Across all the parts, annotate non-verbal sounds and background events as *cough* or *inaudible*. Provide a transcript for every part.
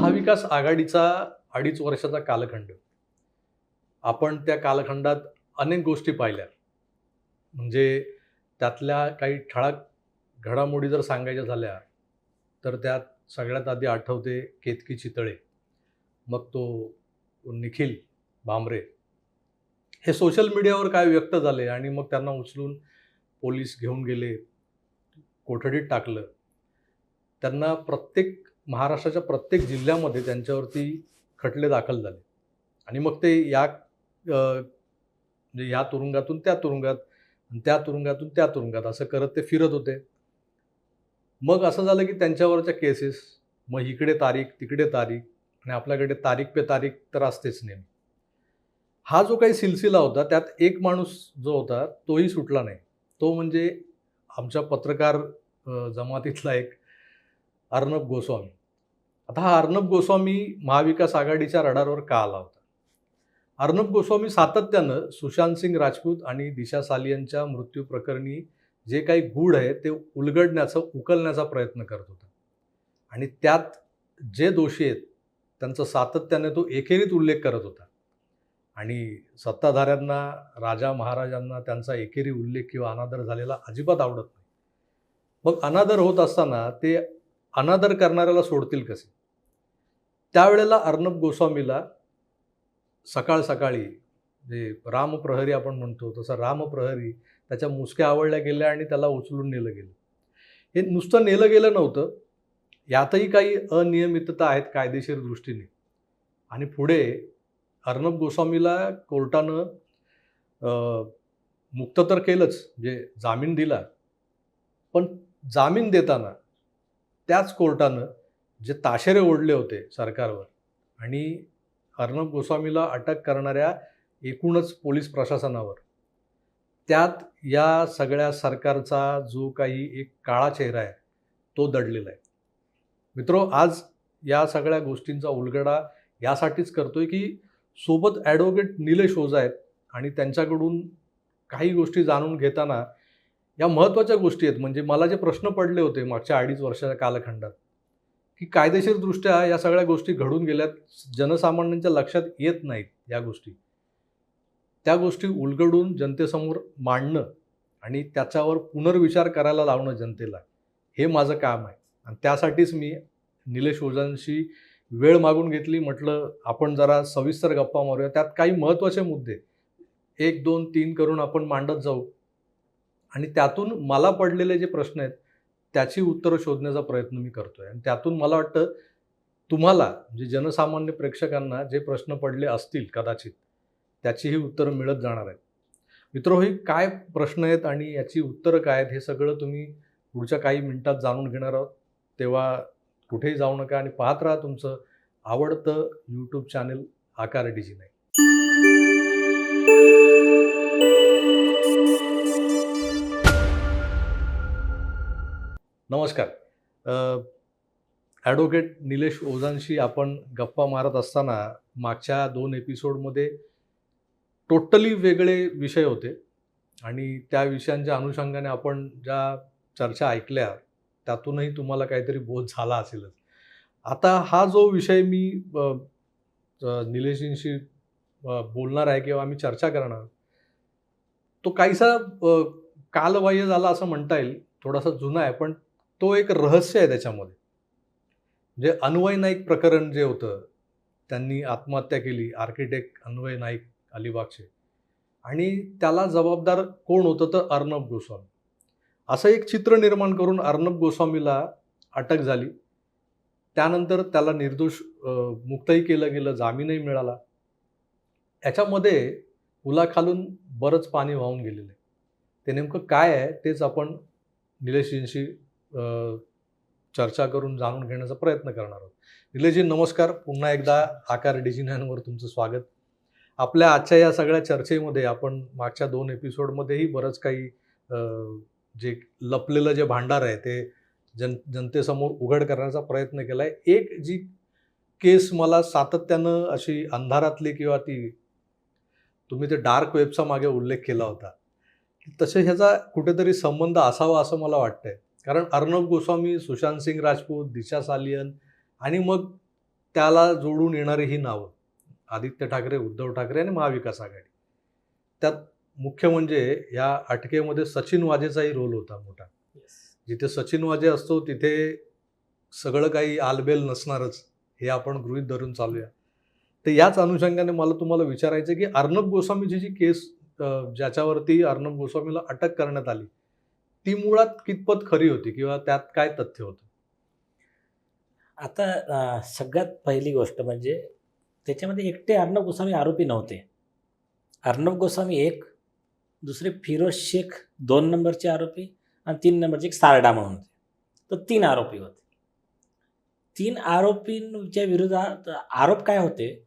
महाविकास आघाडीचा अडीच वर्षाचा कालखंड. आपण त्या कालखंडात अनेक गोष्टी पाहिल्या. म्हणजे त्यातल्या काही ठळक घडामोडी जर सांगायच्या झाल्या तर त्यात सगळ्यात आधी आठवते केतकी चितळे मग तो निखिल भांबरे हे सोशल मीडियावर काय व्यक्त झाले आणि मग त्यांना उचलून पोलीस घेऊन गेले कोठडीत टाकलं. त्यांना प्रत्येक महाराष्ट्राच्या प्रत्येक जिल्ह्यामध्ये त्यांच्यावरती खटले दाखल झाले. आणि मग ते या म्हणजे या तुरुंगातून त्या तुरुंगात त्या तुरुंगातून त्या तुरुंगात असं करत ते फिरत होते. मग असं झालं की त्यांच्यावरच्या केसेस मग इकडे तारीख तिकडे तारीख आणि आपल्याकडे तारीख पे तारीख तर असतेच नेहमी. हा जो काही सिलसिला होता त्यात एक माणूस जो होता तोही सुटला नाही. तो म्हणजे आमच्या पत्रकार जमातीतला एक अर्णब गोस्वामी. आता हा अर्णब गोस्वामी महाविकास आघाडीच्या रडारवर का आला होता? अर्णब गोस्वामी सातत्यानं सुशांत सिंग राजपूत आणि दिशा सालियनच्या मृत्यू प्रकरणी जे काही गूढ आहे ते उलगडण्याचा उकलण्याचा प्रयत्न करत होता. आणि त्यात जे दोषी आहेत त्यांचा सातत्याने तो एकेरीत उल्लेख करत होता. आणि सत्ताधाऱ्यांना राजा महाराजांना त्यांचा एकेरी उल्लेख किंवा अनादर झालेला अजिबात आवडत नाही. मग अनादर होत असताना ते अनादर करणाऱ्याला सोडतील कसे? त्यावेळेला अर्णब गोस्वामीला सकाळ सकाळी जे रामप्रहरी आपण म्हणतो तसं रामप्रहरी त्याच्या मुसक्या आवडल्या गेल्या आणि त्याला उचलून नेलं गेलं. हे नुसतं नेलं गेलं नव्हतं. यातही काही अनियमितता आहेत कायदेशीर दृष्टीने. आणि पुढे अर्णब गोस्वामीला कोर्टानं मुक्त तर केलंच म्हणजे जामीन दिला. पण जामीन देताना त्याच कोर्टानं जे ताशेरे ओढले होते सरकारवर आणि अर्णब गोस्वामीला अटक करणाऱ्या एकूणच पोलीस प्रशासनावर त्यात या सगळ्या सरकारचा जो काही एक काळा चेहरा आहे तो दडलेला आहे. मित्रो आज या सगळ्या गोष्टींचा उलगडा यासाठीच करतोय की सोबत ॲडव्होकेट निलेश ओझा आहेत आणि त्यांच्याकडून काही गोष्टी जाणून घेताना या महत्त्वाच्या गोष्टी आहेत. म्हणजे मला जे प्रश्न पडले होते मागच्या अडीच वर्षाच्या कालखंडात की कायदेशीरदृष्ट्या या सगळ्या गोष्टी घडून गेल्यात जनसामान्यांच्या लक्षात येत नाहीत या गोष्टी. त्या गोष्टी उलगडून जनतेसमोर मांडणं आणि त्याच्यावर पुनर्विचार करायला लावणं जनतेला हे माझं काम आहे. आणि त्यासाठीच मी निलेश ओझांशी वेळ मागून घेतली म्हटलं आपण जरा सविस्तर गप्पा मारूया. त्यात काही महत्त्वाचे मुद्दे. एक दोन तीन करून आपण मांडत जाऊ. आणि त्यातून मला पडलेले जे प्रश्न आहेत त्याची उत्तरं शोधण्याचा प्रयत्न मी करतोय. आणि त्यातून मला वाटतं तुम्हाला म्हणजे जनसामान्य प्रेक्षकांना जे प्रश्न पडले असतील कदाचित त्याचीही उत्तरं मिळत जाणार आहेत. मित्र हे काय प्रश्न आहेत आणि याची उत्तरं काय आहेत हे सगळं तुम्ही पुढच्या काही मिनिटात जाणून घेणार आहोत. तेव्हा कुठेही जाऊ नका आणि पाहत राहा तुमचं आवडतं यूट्यूब चॅनल आकार डीजी नाही नमस्कार. ॲडव्होकेट निलेश ओझांशी आपण गप्पा मारत असताना मागच्या दोन एपिसोडमध्ये टोटली वेगळे विषय होते. आणि त्या विषयांच्या अनुषंगाने आपण ज्या चर्चा ऐकल्या त्यातूनही तुम्हाला काहीतरी बोध झाला असेलच. आता हा जो विषय मी निलेशजींशी बोलणार आहे किंवा आम्ही चर्चा करणार तो काहीसा कालबाह्य झाला असं म्हणता येईल. थोडासा जुना आहे पण तो एक रहस्य आहे त्याच्यामध्ये. जे अन्वय नाईक प्रकरण जे होतं त्यांनी आत्महत्या केली आर्किटेक्ट अन्वय नाईक अलिबागचे. आणि त्याला जबाबदार कोण होतं तर अर्णब गोस्वामी. असं एक चित्र निर्माण करून अर्णब गोस्वामीला अटक झाली. त्यानंतर त्याला निर्दोष मुक्तही केलं गेलं जामीनही मिळाला. याच्यामध्ये पुलाखालून बरंच पाणी वाहून गेलेलं आहे. ते नेमकं काय आहे तेच आपण निलेशजींशी चर्चा करून जाणून घेण्याचा प्रयत्न करणार आहोत. निलेशजी नमस्कार. पुन्हा एकदा आकार डिजिनांवर तुमचं स्वागत. आपल्या आजच्या या सगळ्या चर्चेमध्ये आपण मागच्या दोन एपिसोडमध्येही बरंच काही जे लपलेलं जे भांडार आहे ते जन जनतेसमोर उघड करण्याचा प्रयत्न केला आहे एक जी केस मला सातत्यानं अशी अंधारातली किंवा ती तुम्ही ते डार्क वेबचा मागे उल्लेख केला होता. तसे ह्याचा कुठेतरी संबंध असावा असं मला वाटतंय. कारण अर्णब गोस्वामी सुशांत सिंग राजपूत दिशा सालियन आणि मग त्याला जोडून येणारी ही नावं आदित्य ठाकरे उद्धव ठाकरे आणि महाविकास आघाडी. त्यात मुख्य म्हणजे या अटकेमध्ये सचिन वाजेचाही रोल होता मोठा. जिथे सचिन वाजे असतो तिथे सगळं काही आलबेल नसणारच हे आपण गृहीत धरून चालूया. तर याच अनुषंगाने मला तुम्हाला विचारायचं की अर्णब गोस्वामीची जी केस ज्याच्यावरती अर्णब गोस्वामीला अटक करण्यात आली ती मुळात कितपत खरी होती किंवा त्यात काय तथ्य होतं? आता सगळ्यात पहिली गोष्ट म्हणजे त्याच्यामध्ये एकटे अर्णव गोस्वामी आरोपी नव्हते. अर्णव गोस्वामी एक दुसरे फिरोज शेख दोन नंबरचे आरोपी आणि तीन नंबरचे एक सारडा म्हणून होते. तर तीन आरोपी होते. तीन आरोपींच्या विरोधात आरोप काय होते?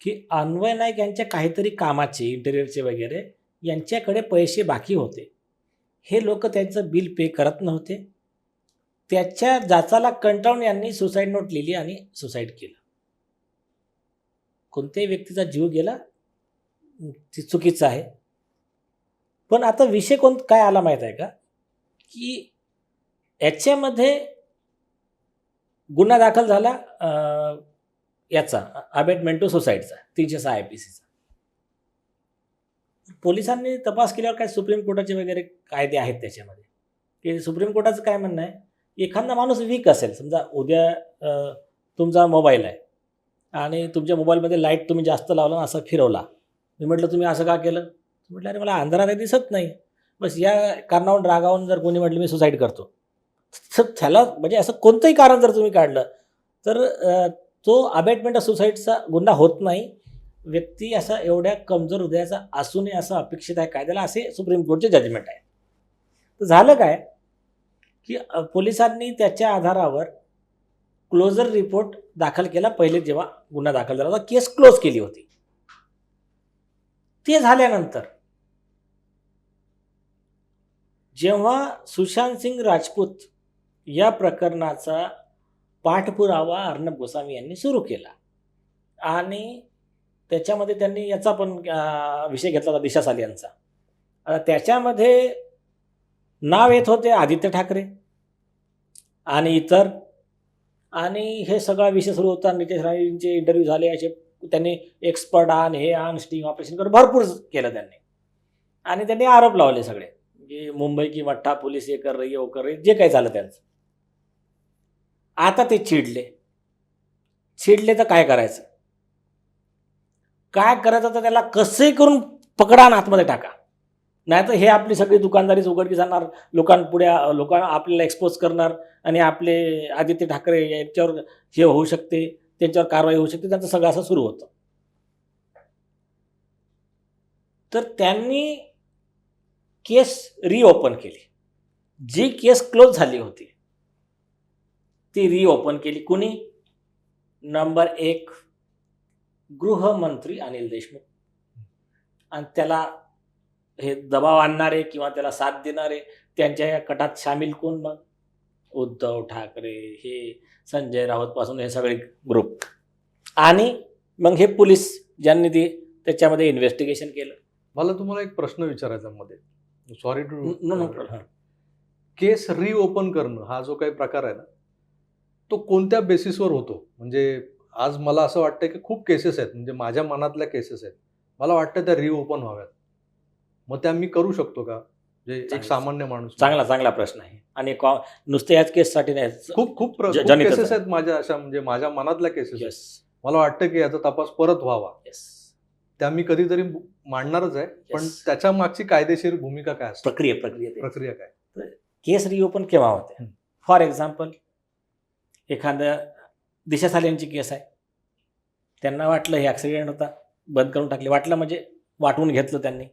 की अन्वय नाईक यांच्या काहीतरी कामाचे इंटेरियरचे वगैरे यांच्याकडे पैसे बाकी होते. हे लोक त्यांचं बिल पे करत नव्हते. त्याच्या जाचाला कंटाळून यांनी सुसाईड नोट लिहिली आणि सुसाईड केलं. कोणत्याही व्यक्तीचा जीव गेला ती चुकीचं आहे. पण आता विषय कोण काय आला माहीत आहे का? की याच्यामध्ये गुन्हा दाखल झाला याचा अबेटमेंट टू सोसायटीचा तीनशे सहा आय पी सीचा पोलिसांनी तपास केल्यावर काय सुप्रीम कोर्टाचे वगैरे कायदे आहेत त्याच्यामध्ये? की सुप्रीम कोर्टाचं काय म्हणणं आहे? एखादा माणूस वीक असेल समजा उद्या तुमचा मोबाईल आहे आणि तुमच्या मोबाईलमध्ये लाइट तुम्ही जास्त लावला असं फिरवला. मी म्हटलं तुम्ही असं का केलं? म्हटलं अरे मला अंधारात दिसत नाही. बस या कारणावरून रागावून जर कोणी म्हटलं मी सुसाईड करतो. तर त्याला म्हणजे असं कोणतंही कारण जर तुम्ही काढलं तर तो अबॅटमेंट ऑफ सुसाईडचा गुन्हा होत नाही. व्यक्ती असा एवढ्या कमजोर हृदयाचा असू नये असं अपेक्षित आहे कायद्याला असे सुप्रीम कोर्टचे जजमेंट आहे. तर झालं काय? की पोलिसांनी त्याच्या आधारावर क्लोजर रिपोर्ट दाखल केला. पहिले जेव्हा गुन्हा दाखल झाला होता केस क्लोज केली होती. ते झाल्यानंतर जेव्हा सुशांत सिंग राजपूत या प्रकरणाचा पाठपुरावा अर्णब गोस्वामी यांनी सुरू केला आणि त्याच्यामध्ये त्यांनी याचा पण विषय घेतला होता दिशा साली यांचा. आता त्याच्यामध्ये नाव येत होते आदित्य ठाकरे आणि इतर. आणि हे सगळा विषय सुरू होता नितेश राणेंचे इंटरव्ह्यू झाले असे त्यांनी एक्सपर्ट आण हे आण स्टिंग ऑपरेशन करून भरपूर केलं त्यांनी. आणि त्यांनी आरोप लावले सगळे की मुंबई की मठ्ठा पोलीस हे कर रही वो कर रही जे काही झालं त्यांचं. आता ते चिडले. चिडले तर काय करायचं? काय करायचं तर त्याला कसे करून पकडा आणि आतमध्ये टाका. नाही तर हे आपली सगळी दुकानदारीच उघडकी जाणार लोकांपुढे लोकांना आपल्याला एक्सपोज करणार आणि आपले आदित्य ठाकरे यांच्यावर हे होऊ शकते त्यांच्यावर कारवाई होऊ शकते त्यांचं सगळं असं सुरू होतं. तर त्यांनी केस रिओपन केली. जी केस क्लोज झाली होती ती रिओपन केली. कुणी? नंबर एक गृहमंत्री अनिल देशमुख. आणि त्याला हे दबाव आणणारे किंवा त्याला साथ देणारे त्यांच्या या कटात सामील कोण मग? उद्धव ठाकरे हे संजय राऊत पासून हे सगळे ग्रुप आणि मग हे पोलीस ज्यांनी ते त्याच्यामध्ये इन्व्हेस्टिगेशन केलं. मला तुम्हाला एक प्रश्न विचारायचा मध्ये. Sorry to no no problem case reopen करणं हा जो काही प्रकार आहे ना तो कोणत्या बेसिसवर होतो? म्हणजे आज मला असं वाटतं की खूप केसेस आहेत म्हणजे माझ्या मनातल्या केसेस आहेत. मला वाटतं त्या रिओपन व्हाव्यात. मग त्या मी करू शकतो का? म्हणजे एक. सामान्य माणूस चांगला चांगला प्रश्न आहे. आणि नुसते याच केससाठी नाही खूप खूप केसेस आहे. आहेत माझ्या अशा म्हणजे माझ्या मनातल्या केसेस मला वाटतं की याचा तपास परत व्हावा. त्या मी कधीतरी मांडणारच आहे. पण. त्याच्या मागची कायदेशीर भूमिका काय असते? प्रक्रिया प्रक्रिया. प्रक्रिया काय? केस रिओपन केव्हा होते. फॉर एक्झाम्पल एखाद्या दिशा केस आहे. त्यांना वाटलं हे ॲक्सिडेंट होता बंद करून टाकले. वाटलं म्हणजे वाटून घेतलं त्यांनी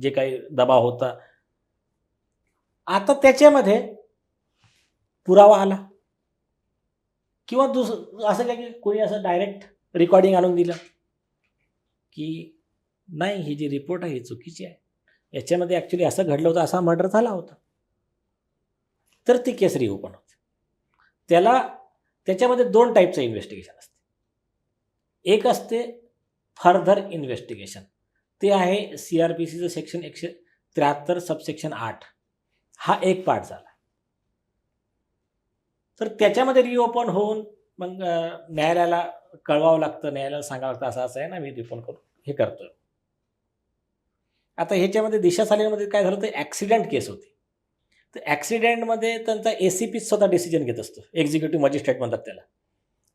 जे काही दबाव होता. आता त्याच्यामध्ये पुरावा आला. किंवा दुस असं काय की कोणी असं डायरेक्ट रेकॉर्डिंग आणून दिलं? की नाही ही जी रिपोर्ट आहे ही चुकीची आहे. याच्यामध्ये ॲक्च्युली असं घडलं होतं असा मर्डर झाला होता. तर ती केस रिओपन होते. त्याला त्याच्यामध्ये दोन टाईपचं इन्व्हेस्टिगेशन असते. एक असते फर्दर इन्व्हेस्टिगेशन ते आहे सी आर पी सीचं सेक्शन एकशे त्र्याहत्तर सबसेक्शन आठ. हा एक पार्ट झाला. तर त्याच्यामध्ये रिओपन होऊन मग न्यायालयाला कळवावं लागतं न्यायालयाला सांगावं लागतं असं असं आहे ना मी रिओपन करून हे करतोय. आता ह्याच्यामध्ये दिशा सालीमध्ये काय झालं तर ॲक्सिडेंट केस होती. तर ॲक्सिडेंटमध्ये त्यांचा ए सी पी स्वतः डिसिजन घेत असतो. एक्झिक्युटिव्ह मजिस्ट्रेट म्हणतात त्याला.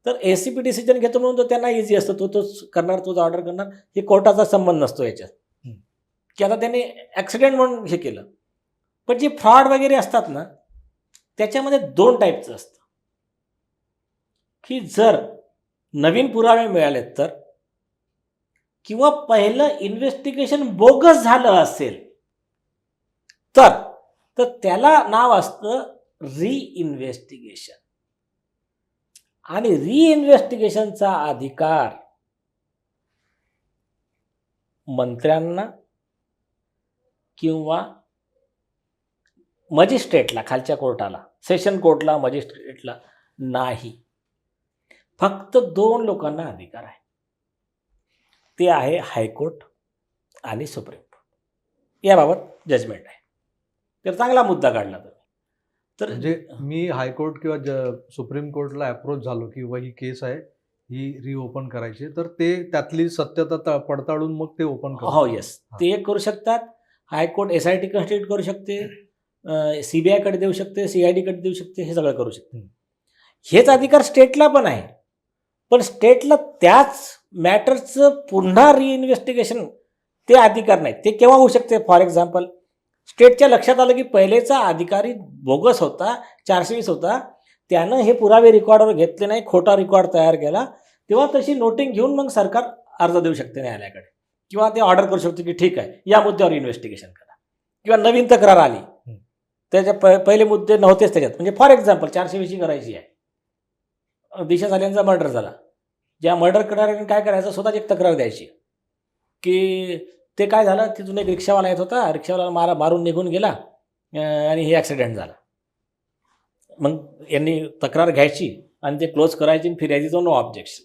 तर ए सी पी डिसिजन घेतो म्हणून तो त्यांना इझी असतो. तो तोच करणार तोच ऑर्डर करणार हे कोर्टाचा संबंध नसतो याच्यात. की आता त्यांनी ॲक्सिडेंट म्हणून हे केलं. पण जे फ्रॉड वगैरे असतात ना त्याच्यामध्ये दोन टाईपचं असतं. की जर नवीन पुरावे मिळाले तर किंवा पहिलं इन्व्हेस्टिगेशन बोगस झालं असेल तर तर त्याला नाव असतं रीइन्व्हेस्टिगेशन आणि रीइन्व्हेस्टिगेशनचा अधिकार मंत्र्यांना किंवा मजिस्ट्रेटला खालच्या कोर्टाला सेशन कोर्टला मजिस्ट्रेटला नाही. फक्त दोन लोकांना अधिकार आहे. ते आहे हायकोर्ट आणि सुप्रीम कोर्ट. याबाबत जजमेंट आहे. तर चांगला मुद्दा काढला तुम्ही. तर म्हणजे मी हायकोर्ट किंवा ज सुप्रीम कोर्टला अप्रोच झालो की बाबा ही केस आहे ही रिओपन करायची तर ते त्यातली सत्यता पडताळून मग ते ओपन हो येस ते करू शकतात. High court S I T constitute करू शकते. सी बी आयकडे देऊ शकते सी आय डीकडे देऊ शकते हे सगळं करू शकते. हेच अधिकार स्टेटला पण आहे. पण स्टेटला त्याच मॅटरचं पुन्हा रिइन्व्हेस्टिगेशन ते अधिकार नाही. ते केव्हा होऊ शकते? फॉर एक्झाम्पल स्टेटच्या लक्षात आलं की पहिलेचा अधिकारी बोगस होता चारशे वीस होता. त्यानं हे पुरावे रेकॉर्डवर घेतले नाही खोटा रेकॉर्ड तयार केला. तेव्हा तशी नोटिंग घेऊन मग सरकार अर्ज देऊ शकते न्यायालयाकडे. किंवा ते ऑर्डर करू शकतो की ठीक आहे या मुद्द्यावर इन्व्हेस्टिगेशन करा. किंवा नवीन तक्रार आली. त्याच्या प पहिले मुद्दे नव्हतेच त्याच्यात. म्हणजे फॉर एक्झाम्पल चारशे वीसची करायची आहे. दिशा साल्यांचा मर्डर झाला. ज्या मर्डर करणाऱ्याने काय करायचं स्वतःच एक तक्रार द्यायची. की ते काय झालं तिथून एक रिक्षावाला येत होता. रिक्षावाला मारा मारून निघून गेला आणि हे ॲक्सिडेंट झाला. मग यांनी तक्रार घ्यायची आणि ते क्लोज करायची आणि फिरायची तो नो ऑब्जेक्शन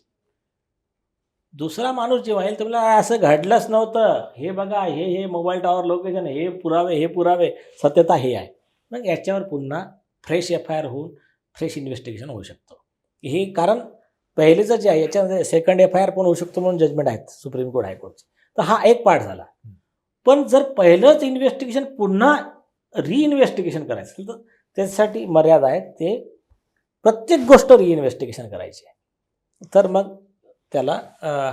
दुसरा माणूस जेव्हा येईल तुम्हाला असं घडलंच नव्हतं. हे बघा हे हे मोबाईल टॉवर लोकेशन हे पुरावे हे पुरावे. सत्यता हे आहे. मग याच्यावर पुन्हा फ्रेश एफ आय आर होऊन फ्रेश इन्व्हेस्टिगेशन होऊ शकतो. हे कारण पहिलेचं जे आहे याच्यामध्ये सेकंड एफ आय आर पण होऊ शकतो म्हणून जजमेंट आहेत सुप्रीम कोर्ट हायकोर्टचे तर हा एक पार्ट झाला. पण जर पहिलंच इन्व्हेस्टिगेशन पुन्हा रिइन्व्हेस्टिगेशन करायचं असेल तर त्यासाठी मर्यादा आहेत ते प्रत्येक गोष्ट रिइन्व्हेस्टिगेशन करायची आहे. तर मग त्याला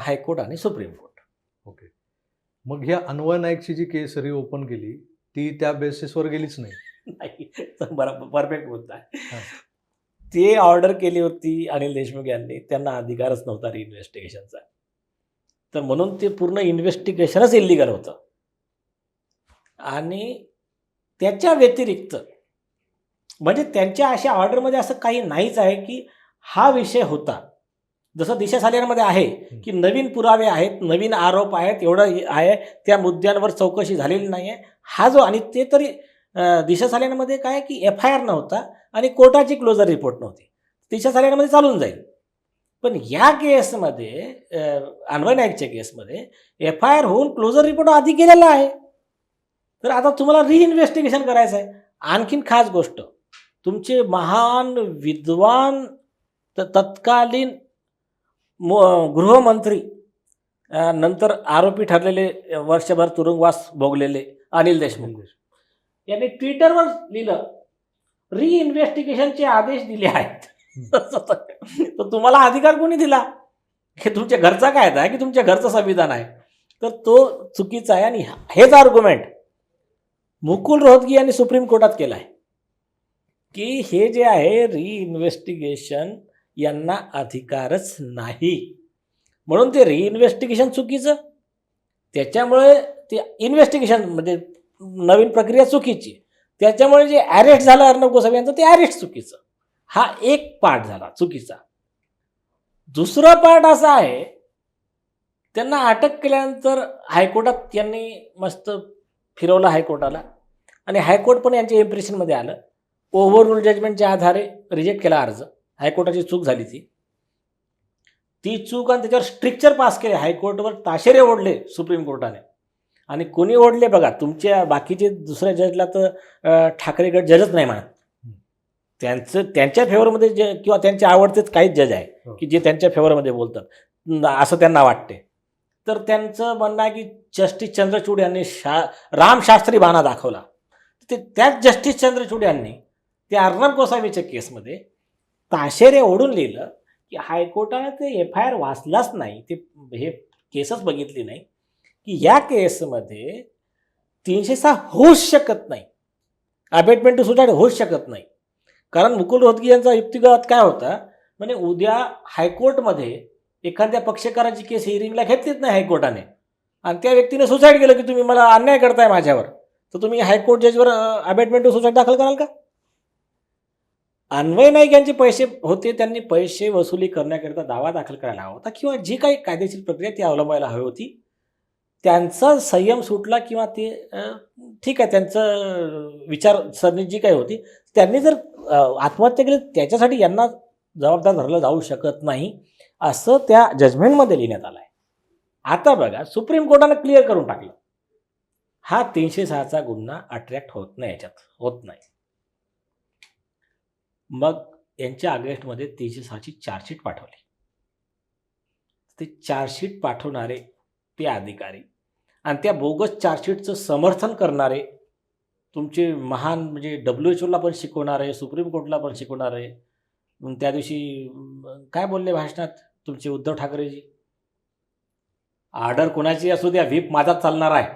हायकोर्ट आणि सुप्रीम कोर्ट. ओके. मग ह्या अन्वय नाईकची जी केस रिओपन केली ती त्या बेसिसवर गेलीच नाही. नाही तर बरोबर परफेक्ट मुद्दा आहे. ते ऑर्डर केली होती अनिल देशमुख यांनी त्यांना अधिकारच नव्हता रिइन्व्हेस्टिगेशनचा तर म्हणून ते पूर्ण इन्व्हेस्टिगेशनच इल्लिगल होतं. आणि त्याच्या व्यतिरिक्त म्हणजे त्यांच्या अशा ऑर्डरमध्ये असं काही नाहीच आहे की हा विषय होता. जसं दिशा साल्यांमध्ये आहे की नवीन पुरावे आहेत नवीन आरोप आहेत एवढं आहे त्या मुद्द्यांवर चौकशी झालेली नाही आहे हा जो आणि ते तरी दिशा सालेमध्ये काय की एफ आय आर नव्हता आणि कोर्टाची क्लोजर रिपोर्ट नव्हती. दिशा साल्यांमध्ये चालून जाईल. पण या केसमध्ये अन्वय नाईकच्या केसमध्ये एफ आय आर होऊन क्लोजर रिपोर्ट आधी केलेला आहे. तर आता तुम्हाला रिइन्व्हेस्टिगेशन करायचं आहे. आणखीन खास गोष्ट तुमचे महान विद्वान तत्कालीन मो- गृहमंत्री नंतर आरोपी ठरलेले वर्षभर तुरुंगवास भोगलेले अनिल देशमुख. यांनी ट्विटरवर लिहिलं रिइन्व्हेस्टिगेशनचे आदेश दिले आहेत. *laughs* तर तुम्हाला अधिकार कोणी दिला? हे तुमच्या घरचा कायदा आहे? की तुमच्या घरचं संविधान आहे? तर तो चुकीचा आहे आणि हेच आर्ग्युमेंट मुकुल रोहतगी यांनी सुप्रीम कोर्टात केला आहे की हे जे आहे रिइन्व्हेस्टिगेशन यांना अधिकारच नाही. म्हणून ते रिइन्व्हेस्टिगेशन चुकीचं. त्याच्यामुळे ते इन्व्हेस्टिगेशन म्हणजे नवीन प्रक्रिया चुकीची. त्याच्यामुळे जे अरेस्ट झालं अर्णब गोसावी यांचं ते अरेस्ट चुकीचं. हा एक पार्ट झाला चुकीचा. दुसरा पार्ट असा आहे त्यांना अटक केल्यानंतर हायकोर्टात त्यांनी मस्त फिरवलं हायकोर्टाला आणि हायकोर्ट पण यांच्या इम्प्रेशनमध्ये आलं. ओव्हर रूल जजमेंटच्या आधारे रिजेक्ट केला अर्ज. हायकोर्टाची चूक झाली ती. ती चूक आणि त्याच्यावर स्ट्रिक्चर पास केले. हायकोर्टवर ताशेरे ओढले सुप्रीम कोर्टाने. आणि कोणी ओढले बघा तुमच्या बाकीचे दुसऱ्या जजला तर ठाकरे गट जजच नाही म्हणत. त्यांचं त्यांच्या फेवरमध्ये जे किंवा त्यांच्या आवडतेच काहीच जज आहे हो. की जे त्यांच्या फेवरमध्ये बोलतात. असं त्यांना वाटते. तर त्यांचं म्हणणं आहे की जस्टिस चंद्रचूड यांनी शा रामशास्त्री बाणा दाखवला. ते त्याच जस्टिस चंद्रचूड यांनी त्या अर्णब गोसावीच्या केसमध्ये ताशेरे ओढून लिहिलं की हायकोर्टाने ते एफ आय आर वाचलाच नाही ते हे केसच बघितली नाही की या केसमध्ये तीनशे सहा होऊच शकत नाही. अबेटमेंट टू सुसाईड होऊच शकत नाही. कारण मुकुल रोहतगी यांचा युक्तिगत काय होता? म्हणजे उद्या हायकोर्टमध्ये एखाद्या पक्षकाराची केस हिअरिंगला घेतलीच नाही हायकोर्टाने. आणि त्या व्यक्तीने सुसाईड केलं की तुम्ही मला अन्याय करताय माझ्यावर. तर तुम्ही हायकोर्ट जजवर अबेटमेंट सुसाईड दाखल कराल का? अन्वय नाईक यांचे पैसे होते त्यांनी पैसे वसुली करण्याकरिता दावा दाखल करायला हवा होता किंवा जी काही कायदेशीर प्रक्रिया ती अवलंबायला हवी होती त्यांचा संयम सुटला किंवा ते ठीक आहे त्यांचं विचारसरणी जी काही होती त्यांनी जर आत्महत्या केली त्याच्यासाठी यांना जबाबदार धरलं जाऊ शकत नाही असं त्या जजमेंटमध्ये लिहिण्यात आलं आहे आता बघा सुप्रीम कोर्टानं क्लिअर करून टाकलं. हा तीनशे सहाचा गुन्हा अट्रॅक्ट होत नाही याच्यात होत नाही. मग यांच्या अगेन्स्टमध्ये तीनशे सहाची चार्जशीट पाठवली. ते चार्जशीट पाठवणारे ते अधिकारी आणि त्या बोगस चार्जशीटचं समर्थन करणारे तुमचे महान म्हणजे डब्ल्यू एच ओला पण शिकवणारे सुप्रीम कोर्टला पण शिकवणारे मग त्या दिवशी काय बोलले भाषणात तुमचे उद्धव ठाकरेजी? ऑर्डर कोणाची असू द्या व्हीप माझाच चालणार आहे.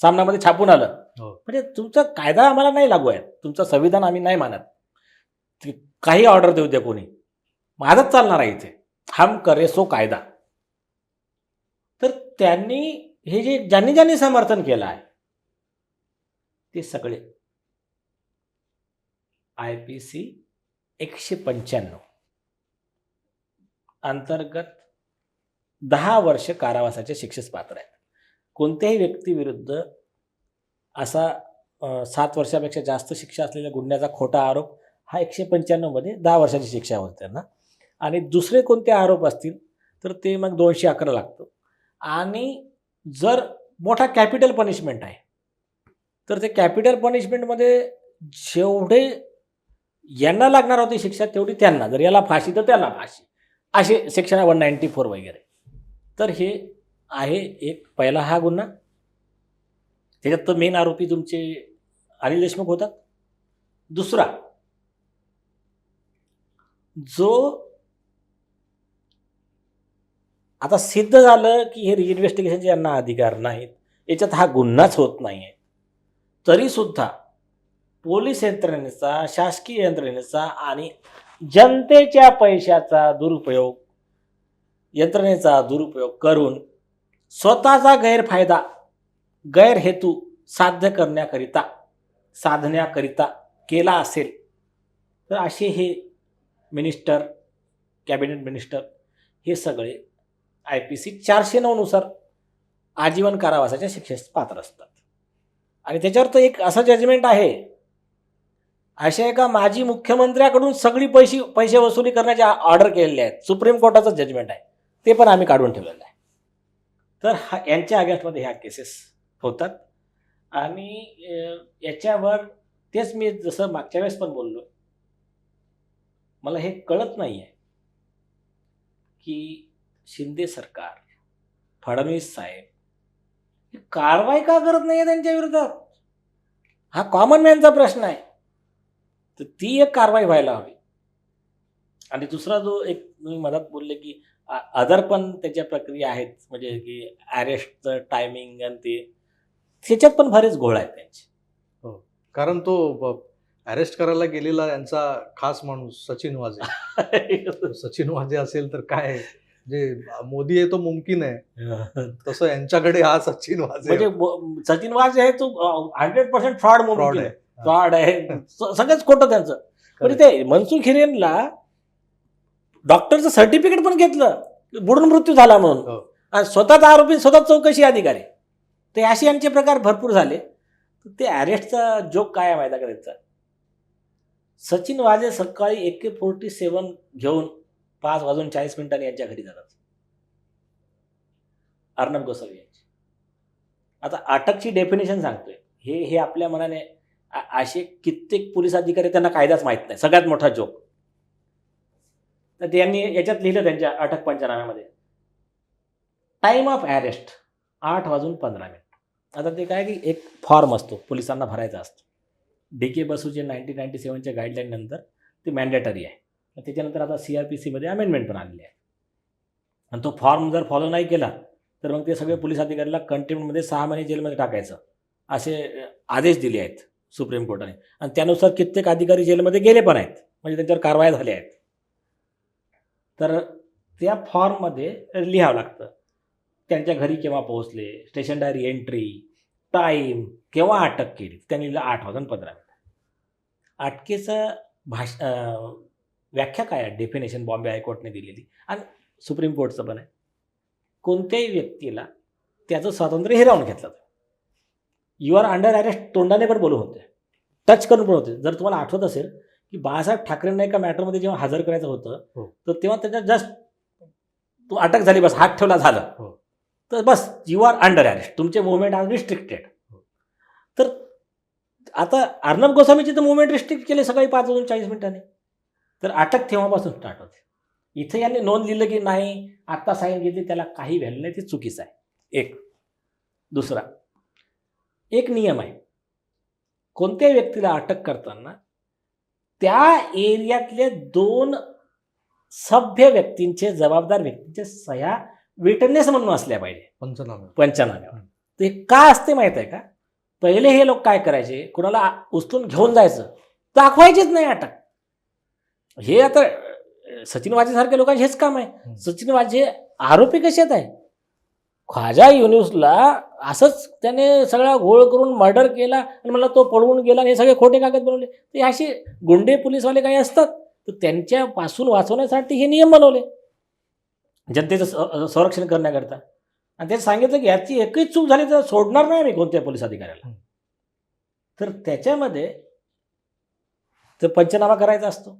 सामनामध्ये छापून आलं. हो. म्हणजे तुमचा कायदा आम्हाला नाही लागू आहे. तुमचं संविधान आम्ही नाही मानत. काही ऑर्डर देऊ द्या कोणी. माझाच चालणार आहे इथे. हम करे सो कायदा. तर त्यांनी हे जे ज्यांनी ज्यांनी समर्थन केलं आहे ते सगळे आय पी सी एकशे पंच्याण्णव अंतर्गत दहा वर्ष कारावासाच्या शिक्षेस पात्र आहेत. कोणत्याही व्यक्तीविरुद्ध असा सात वर्षापेक्षा जास्त शिक्षा असलेल्या गुन्ह्याचा खोटा आरोप हा एकशे पंच्याण्णवमध्ये दहा वर्षाची शिक्षा होते त्यांना. आणि दुसरे कोणते आरोप असतील तर ते मग दोनशे अकरा लागतं. आणि जर मोठा कॅपिटल पनिशमेंट आहे तर ते कॅपिटल पनिशमेंटमध्ये जेवढे यांना लागणार होती शिक्षा तेवढी त्यांना. जर याला फाशी तर त्याला फाशी. असे सेक्शन वन नाईन्टी फोर वगैरे. तर हे आहे एक पहिला हा गुन्हा. त्याच्यात तर मेन आरोपी तुमचे अनिल देशमुख होतात. दुसरा जो आता सिद्ध झालं की हे रिइन्व्हेस्टिगेशनचे यांना अधिकार नाहीत. याच्यात हा गुन्हाच होत नाही आहे तरीसुद्धा पोलीस यंत्रणेचा शासकीय यंत्रणेचा आणि जनतेच्या पैशाचा दुरुपयोग यंत्रणेचा दुरुपयोग करून स्वतःचा गैरफायदा गैरहेतू साध्य करण्याकरिता साधण्याकरिता केला असेल तर असे हे मिनिस्टर कॅबिनेट मिनिस्टर हे सगळे आय पी सी चारशे नऊनुसार आजीवन कारावासाच्या शिक्षेस पात्र असतात. आणि त्याच्यावर तर एक असं जजमेंट आहे अशा एका माजी मुख्यमंत्र्याकडून सगळी पैसे पैसे वसुली करण्याचे ऑर्डर केलेले आहेत. सुप्रीम कोर्टाचं जजमेंट आहे. ते पण आम्ही काढून ठेवलेलं आहे. तर हा यांच्या अगेन्स्टमध्ये ह्या केसेस होतात. आणि याच्यावर तेच मी जसं मागच्या वेळेस पण बोललो. मला हे कळत नाही आहे की शिंदे सरकार फडणवीस साहेब हे कारवाई का करत नाही त्यांच्या विरोधात? हा कॉमन मॅनचा प्रश्न आहे. तर ती एक कारवाई व्हायला हवी. आणि दुसरा जो एक मी मधात बोलले की अदर पण त्याच्या प्रक्रिया आहेत. म्हणजे की अरेस्टचं टायमिंग आणि ते त्याच्यात पण बरेच घोळ आहेत त्यांचे. कारण तो अरेस्ट करायला गेलेला यांचा खास माणूस सचिन वाजे *laughs* सचिन वाजे असेल तर काय? जे मोदी आहे तो मुमकिन आहे. तसं यांच्याकडे हा सचिन वाजे म्हणजे सचिन वाज आहे तो हंड्रेड पर्सेंट फ्रॉड फ्रॉड आहे. फ्रॉड आहे. सगळंच खोटं त्यांचं. म्हणजे ते मनसुख हिरेनला डॉक्टरचं सर्टिफिकेट पण घेतलं. बुडून मृत्यू झाला म्हणून. हो. आणि स्वतःचा आरोपी स्वतः चौकशी अधिकारी. ते असे यांचे प्रकार भरपूर झाले. ते अरेस्टचा जोक काय आहे माहिती का त्यांचा? सचिन वाजे सकाळी ए के फोर्टी सेवन घेऊन पाच वाजून चाळीस मिनिटांनी यांच्या घरी जातात. अर्णब गोसावी यांची. आता अटकची डेफिनेशन सांगतोय. हे हे आपल्या मनाने असे कित्येक पोलीस अधिकारी त्यांना कायदाच माहीत नाही. सगळ्यात मोठा जोक तर त्यांनी याच्यात लिहिलं त्यांच्या अटक पंचनाम्यामध्ये. टाइम ऑफ अरेस्ट आठ वाजून पंधरा मिनिट. आता ते काय की एक फॉर्म असतो. पोलिसांना भरायचा असतो. डी के बसूचे नाईन्टीन नाईन्टी सेवनच्या गाईडलाईन नंतर ते मॅन्डेटरी आहे. त्याच्यानंतर आता सी आर पी सीमध्ये अमेंडमेंट पण आलेली आहे. आणि तो फॉर्म जर फॉलो नाही केला तर मग ते सगळे पोलीस अधिकाऱ्याला कंटेम्प्टमध्ये सहा महिने जेलमध्ये टाकायचं असे आदेश दिले आहेत सुप्रीम कोर्टाने. आणि त्यानुसार कित्येक अधिकारी जेलमध्ये गेले पण आहेत म्हणजे त्यांच्यावर कारवाया झाल्या आहेत. तर त्या फॉर्ममध्ये लिहावं लागतं. त्यांच्या घरी केव्हा पोहोचले स्टेशन डायरी एंट्री टाईम केव्हा अटक केली त्यांनी लिहिलं आठ वाजून पंधरा मिनिट. अटकेचं भाष व्याख्या काय आहे? डेफिनेशन बॉम्बे हायकोर्टने दिलेली. आणि सुप्रीम कोर्टचं पण आहे. कोणत्याही व्यक्तीला त्याचं स्वातंत्र्य हिरावून घेतलं यू आर अंडर अरेस्ट तोंडाने पण बोलून होते. टच करून पण होते. जर तुम्हाला आठवत असेल की बाळासाहेब ठाकरेंना एका मॅटरमध्ये जेव्हा हजर करायचं होतं हो. तर तेव्हा त्याच्यात जस्ट तू अटक झाली बस हात ठेवला झालं. हो. तर बस यू आर अंडर अरेस्ट तुमचे मुवमेंट आर रिस्ट्रिक्टेड. तर आता अर्णब गोस्वामीचे तर मुवमेंट रिस्ट्रिक्ट केले सकाळी पाच वाजून चाळीस मिनिटांनी. तर अटक तेव्हापासून स्टार्ट होते. इथे यांनी नोंद लिहिलं की नाही आत्ता साईन घेतली त्याला काही व्हॅल्यू नाही ते चुकीचं आहे. एक. दुसरा. एक नियम आहे. कोणत्याही व्यक्तीला अटक करताना त्या एरियातले दोन सभ्य व्यक्तींचे जबाबदार व्यक्तींचे सह्या विटनेस म्हणून असल्या पाहिजे. पंचनामे पंचनाम्यावर. ते का असते माहीत आहे का? पहिले हे लोक काय करायचे? कुणाला उचलून घेऊन जायचं. दाखवायचेच नाही अटक. हे आता सचिन वाजेसारख्या लोकांचे हेच काम आहे. सचिन वाजे आरोपी कशात आहे? ख्वाजा युनुसला असंच त्याने सगळा घोळ करून मर्डर केला आणि मला तो पळवून गेला आणि हे सगळे खोटे कागद बनवले. ते असे गुंडे पोलीसवाले काही असतात? तर त्यांच्यापासून वाचवण्यासाठी हे नियम बनवले. जनतेचं संरक्षण करण्याकरता. आणि ते सांगितलं की याची एकही चूक झाली तर सोडणार नाही मी कोणत्या पोलीस अधिकाऱ्याला. तर त्याच्यामध्ये तर पंचनामा करायचा असतो.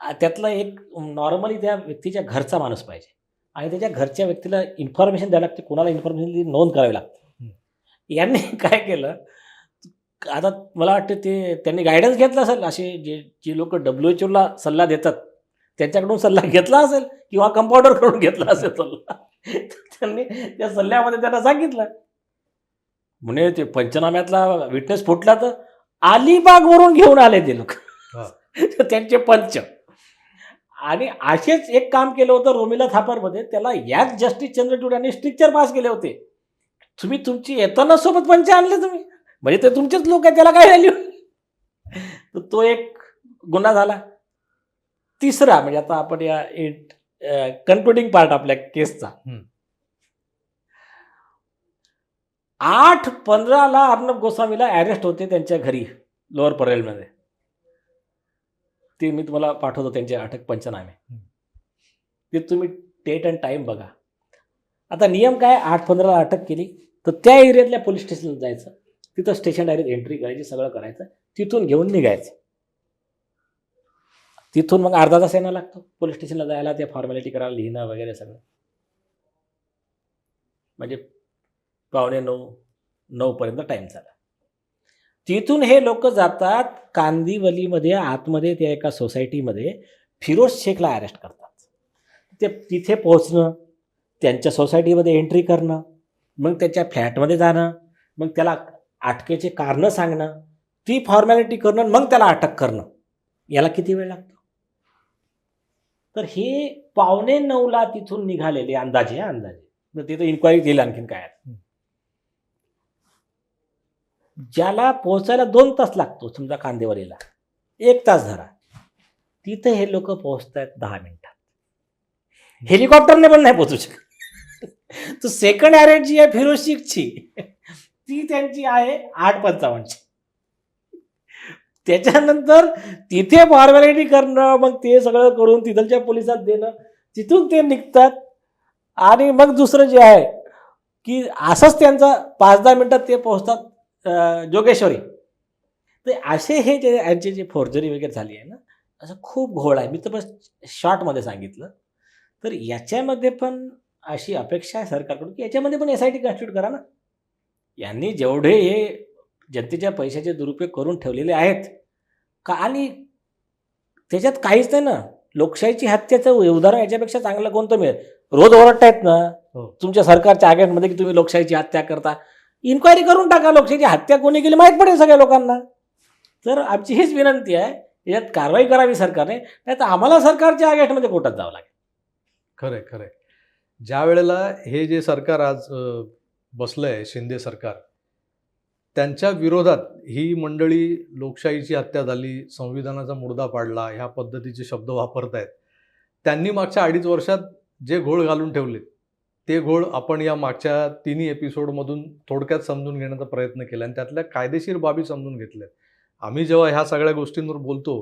त्यातला एक नॉर्मली त्या व्यक्तीच्या घरचा माणूस पाहिजे. आणि त्याच्या घरच्या व्यक्तीला इन्फॉर्मेशन द्यावी लागते कोणाला इन्फॉर्मेशन नोंद करावी लागते. यांनी *laughs* काय केलं? आता मला वाटतं ते त्यांनी गायडन्स घेतला असेल असे जे जे लोक डब्ल्यू एच ओला सल्ला देतात त्यांच्याकडून सल्ला घेतला असेल किंवा कंपाऊंडरकडून घेतला असेल सल्ला. *laughs* त्यांनी त्या सल्ल्यामध्ये त्यांना सांगितलं. म्हणे ते पंचनाम्यातला विटनेस फुटला तर अलिबागवरून घेऊन आले ते लोक. *laughs* त्यांचे पंच. आणि असेच एक काम केलं होतं रोमिला थापरमध्ये त्याला याच जस्टिस चंद्रचूड यांनी स्ट्रिक्चर पास केले होते. तुम्ही तुमची येताना सोबत पंच आणले तुम्ही. म्हणजे ते तुमचेच लोक आहेत त्याला काय व्हॅल्यू तर तो एक गुन्हा झाला. तिसरा म्हणजे आता आपण या कन्क्लुडिंग पार्ट आपल्या केसचा. आठ पंधराला अर्णब गोस्वामीला अरेस्ट होते त्यांच्या घरी लोअर परेलमध्ये ते मी तुम्हाला पाठवतो त्यांचे अटक पंचनामे. ते तुम्ही डेट अँड टाइम बघा. आता नियम काय? आठ पंधराला अटक केली तर त्या एरियातल्या पोलीस स्टेशनला जायचं. तिथं स्टेशन डायरेक्ट एंट्री करायची सगळं करायचं. तिथून घेऊन निघायचं. तिथून मग अर्धा तास येणं लागतो. पोलीस स्टेशनला जायला ते फॉर्मॅलिटी करायला लिहिणं वगैरे सगळं. म्हणजे पावणे नऊ नऊपर्यंत टाईम झाला तिथून हे लोक जातात कांदिवलीमध्ये आतमध्ये त्या एका सोसायटीमध्ये. फिरोज शेखला अरेस्ट करतात. ते तिथे पोहोचणं त्यांच्या सोसायटीमध्ये एंट्री करणं मग त्याच्या फ्लॅटमध्ये जाणं मग त्याला अटकेचे कारणं सांगणं ती फॉर्मॅलिटी करणं आणि मग त्याला अटक करणं. याला किती वेळ लागतो? तर हे पावणे नऊला तिथून निघालेले अंदाजे हा, अंदाजे. तर तिथं इन्क्वायरी केली आणखीन काय ज्याला पोहोचायला दोन तास लागतो समजा कांदेवालीला एक तास धरा. तिथे हे लोक पोहोचत आहेत दहा मिनिटात. हेलिकॉप्टरने पण नाही पोहोचू शकत. तर सेकंड ॲरेट जी आहे फिरोशिकची ती त्यांची आहे आठ पंचावन्नची. त्याच्यानंतर तिथे फॉर्मॅलिटी करणं मग ते सगळं करून तिथलच्या पोलिसात देणं तिथून ते निघतात. आणि मग दुसरं जे आहे की असंच त्यांचा पाच दहा मिनटात ते पोहोचतात. जोगेश्वरी. तर असे हे जे यांचे जे फोर्जरी वगैरे झाली आहे ना असं खूप घोळ आहे. मी तर बस शॉर्टमध्ये सांगितलं. तर याच्यामध्ये पण अशी अपेक्षा आहे सरकारकडून की याच्यामध्ये पण एस आय टी कॉन्स्टिट्यूट करा ना. यांनी जेवढे हे जनतेच्या पैशाचे दुरुपयोग करून ठेवलेले आहेत का आणि त्याच्यात काहीच नाही ना. लोकशाहीची हत्याचं उदाहरण याच्यापेक्षा चांगलं कोणतं मिळेल? रोज ओरडतायत ना. हो. तुमच्या सरकारच्या आगेटमध्ये की तुम्ही लोकशाहीची हत्या करता. इन्क्वायरी करून टाका लोकशाहीची हत्या कोणी केली माहीत पडेल सगळ्या लोकांना. तर आमची हीच विनंती आहे यात कारवाई करावी सरकारने नाही तर आम्हाला सरकारच्या अगेस्टमध्ये कोर्टात जावं लागेल. खरंय खरंय. ज्या वेळेला हे जे सरकार आज बसलं आहे शिंदे सरकार त्यांच्या विरोधात ही मंडळी लोकशाहीची हत्या झाली संविधानाचा मुर्दा पाडला ह्या पद्धतीचे शब्द वापरत आहेत त्यांनी मागच्या अडीच वर्षात जे घोळ घालून ठेवले ते घोळ आपण या मागच्या तिन्ही एपिसोडमधून थोडक्यात समजून घेण्याचा प्रयत्न केला आणि त्यातल्या कायदेशीर बाबी समजून घेतल्या. आम्ही जेव्हा ह्या सगळ्या गोष्टींवर बोलतो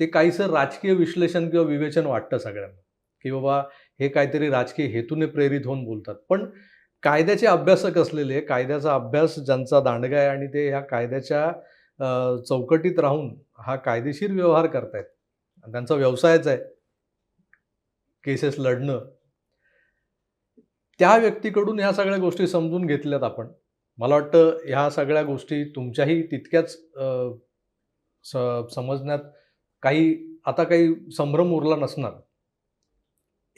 ते काहीसं राजकीय विश्लेषण किंवा विवेचन वाटतं सगळ्यांना की बाबा हे काहीतरी राजकीय हेतूने प्रेरित होऊन बोलतात. पण कायद्याचे अभ्यासक असलेले कायद्याचा अभ्यास ज्यांचा दांडगा आहे आणि ते ह्या कायद्याच्या चौकटीत राहून हा कायदेशीर व्यवहार करतायत. त्यांचा व्यवसायच आहे. केसेस लढणं त्या व्यक्तीकडून ह्या सगळ्या गोष्टी समजून घेतल्यात आपण. मला वाटतं ह्या सगळ्या गोष्टी तुमच्याही तितक्याच स- समजण्यात काही आता काही संभ्रम उरला नसणार.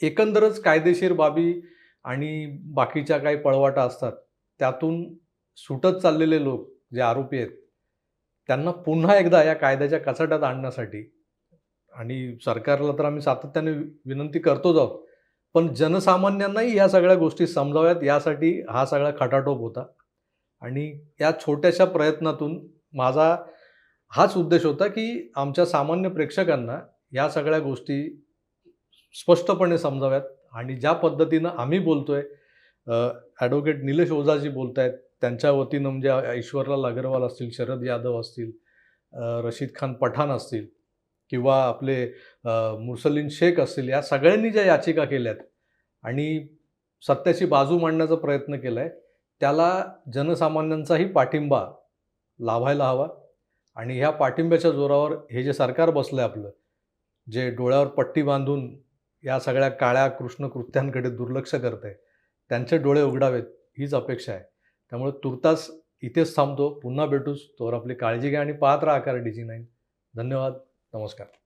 एकंदरच कायदेशीर बाबी आणि बाकीच्या काही पळवाटा असतात त्यातून सुटत चाललेले लोक जे आरोपी आहेत त्यांना पुन्हा एकदा या कायद्याच्या कचाट्यात आणण्यासाठी आणि सरकारला तर आम्ही सातत्याने विनंती करतोच आहोत पण जनसामान्यांनाही या सगळ्या गोष्टी समजाव्यात. यासाठी हा सगळा खटाटोप होता. आणि या छोट्याशा प्रयत्नातून माझा हाच उद्देश होता की आमच्या सामान्य प्रेक्षकांना या सगळ्या गोष्टी स्पष्टपणे समजाव्यात. आणि ज्या पद्धतीनं आम्ही बोलतोय ॲडव्होकेट निलेश ओझाजी बोलत आहेत त्यांच्या वतीनं म्हणजे ऐश्वर्यालाल अग्रवाल असतील शरद यादव असतील रशीद खान पठाण असतील किंवा आपले अ, शेख असतील या सगळ्यांनी ज्या याचिका केल्यात आणि सत्याची बाजू मांडण्याचा प्रयत्न केला आहे त्याला जनसामान्यांचाही पाठिंबा लाभायला हवा आणि ह्या पाठिंब्याच्या जोरावर हे जे सरकार बसलं आहे आपलं जे डोळ्यावर पट्टी बांधून या सगळ्या काळ्या कृष्ण कृत्यांकडे दुर्लक्ष करत आहे त्यांचे डोळे उघडावेत हीच अपेक्षा आहे. त्यामुळे तुर्तास इथेच थांबतो पुन्हा भेटूच तोवर आपली काळजी घ्या आणि पाहत राहा कार डी जी नाईन. धन्यवाद. नमस्कार